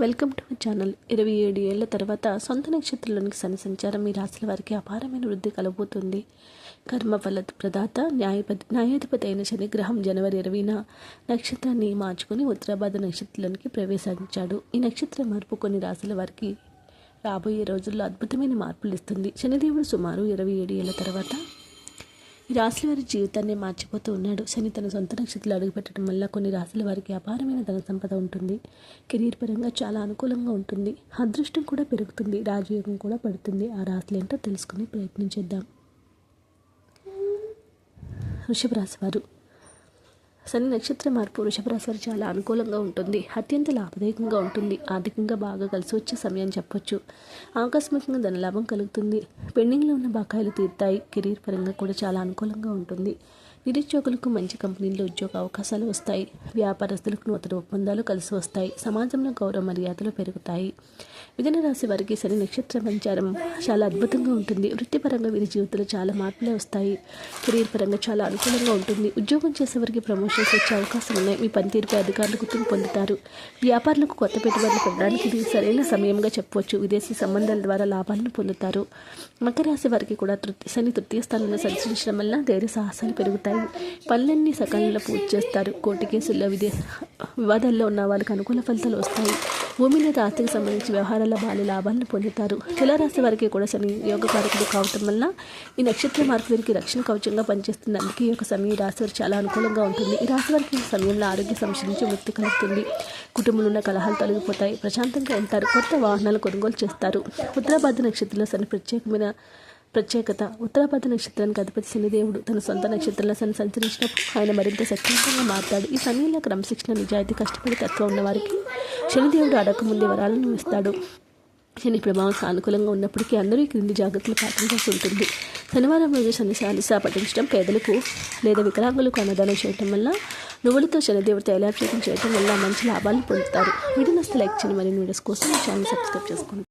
Welcome to my channel. ఇరవై ఏడు ఏళ్ళ తర్వాత సొంత నక్షత్రంలోనికి శని సంచారం మీ రాశుల వారికి అపారమైన వృద్ధి కలబోతుంది కర్మఫల ప్రదాత న్యాయపతి న్యాయాధిపతి అయిన శని గ్రహం జనవరి ఇరవైన నక్షత్రాన్ని మార్చుకొని ఉత్తరాబాద్ నక్షత్రంలోనికి ప్రవేశించాడు. ఈ నక్షత్ర మార్పు కొన్ని రాశుల వారికి రాబోయే రోజుల్లో అద్భుతమైన మార్పులు ఇస్తుంది. శనిదేవుడు సుమారు ఇరవై ఏడు ఏళ్ళ తర్వాత ఈ రాశుల వారి జీవితాన్ని మార్చిపోతూ ఉన్నాడు. శని తన సొంత నక్షత్రాలు అడుగుపెట్టడం వల్ల కొన్ని రాశుల వారికి అపారమైన ధన సంపద ఉంటుంది. కెరీర్ పరంగా చాలా అనుకూలంగా ఉంటుంది. అదృష్టం కూడా పెరుగుతుంది. రాజయోగం కూడా పడుతుంది. ఆ రాశులు ఏంటో తెలుసుకుని ప్రయత్నించేద్దాం వృషభ రాశి వారు శని నక్షత్ర మార్పు వృషభరాశి వారు చాలా అనుకూలంగా ఉంటుంది. అత్యంత లాభదాయకంగా ఉంటుంది. ఆర్థికంగా బాగా కలిసి వచ్చే సమయం చెప్పొచ్చు. ఆకస్మికంగా ధనలాభం కలుగుతుంది. పెండింగ్లో ఉన్న బకాయిలు తీరుతాయి. కెరీర్ పరంగా కూడా చాలా అనుకూలంగా ఉంటుంది. నిరుద్యోగులకు మంచి కంపెనీల్లో ఉద్యోగ అవకాశాలు వస్తాయి. వ్యాపారస్తులకు నూతన ఒప్పందాలు కలిసి వస్తాయి. సమాజంలో గౌరవ మర్యాదలు పెరుగుతాయి. మిథున రాశి వారికి శని నక్షత్ర సంచారం చాలా అద్భుతంగా ఉంటుంది. వృత్తిపరంగా వీరి జీవితంలో చాలా మార్పులే వస్తాయి. కెరీర్ పరంగా చాలా అనుకూలంగా ఉంటుంది. ఉద్యోగం చేసేవారికి ప్రమోషన్స్ వచ్చే అవకాశం ఉన్నాయి. మీ పనితీరుపై అధికారులు గుర్తింపు పొందుతారు. వ్యాపారులకు కొత్త పెట్టుబడులు పెట్టడానికి ఇది సరైన సమయంగా చెప్పవచ్చు. విదేశీ సంబంధాల ద్వారా లాభాలను పొందుతారు. మకర రాశి వారికి కూడా తృప్తి శని తృతీయ స్థానంలో సంచరించడం వల్ల ధైర్య సాహసాలు పెరుగుతాయి. పనులన్నీ సకాలంలో పూర్తి చేస్తారు. కోర్టు కేసుల్లో విదే వివాదాల్లో ఉన్న వాళ్ళకి అనుకూల ఫలితాలు వస్తాయి. భూమి లేదా ఆస్తికి సంబంధించి వ్యవహారాల భారీ లాభాలను పొందుతారు. తులారాశి వారికి కూడా శని యోగకారకుడు కావటం వల్ల ఈ నక్షత్ర మార్పు వీరికి రక్షణ కవచంగా పనిచేస్తుంది. అందుకే ఈ యొక్క సమయం ఈ రాశి వారికి చాలా అనుకూలంగా ఉంటుంది. ఈ రాశి వారికి ఈ సమయంలో ఆరోగ్య సమస్య నుంచి ముక్తి కలుగుతుంది. కుటుంబంలో ఉన్న కలహాలు తొలగిపోతాయి. ప్రశాంతంగా ఉంటారు. కొత్త వాహనాలు కొనుగోలు చేస్తారు. ఉత్తరాబాద్ నక్షత్రంలో శని ప్రత్యేకమైన ప్రత్యేకత. ఉత్తరాపద నక్షత్రానికి అధిపతి శనిదేవుడు. తన సొంత నక్షత్రంలో శని సంచరించినప్పుడు ఆయన మరింత శక్తివంతంగా మారతాడు. ఈ సమయంలో క్రమశిక్షణ నిజాయితీ కష్టపడి తత్వం ఉన్న వారికి శనిదేవుడు అడగముందే వరాలను ఇస్తాడు. శని ప్రభావం సానుకూలంగా ఉన్నప్పటికీ అందరూ క్రింది జాగ్రత్తలు పాటించాల్సి ఉంటుంది. శనివారం రోజు శని శాలిస పఠించడం పేదలకు లేదా వికలాంగులకు అన్నదానం చేయటం వల్ల నువ్వులతో శనిదేవుడు తైలాభిషేకం చేయటం వల్ల మంచి లాభాలు పొందుతారు. వీడియో నస్తే లైక్ చేయని మరిన్ని వీడియోస్ కోసం ఛానల్ సబ్స్క్రైబ్ చేసుకోండి.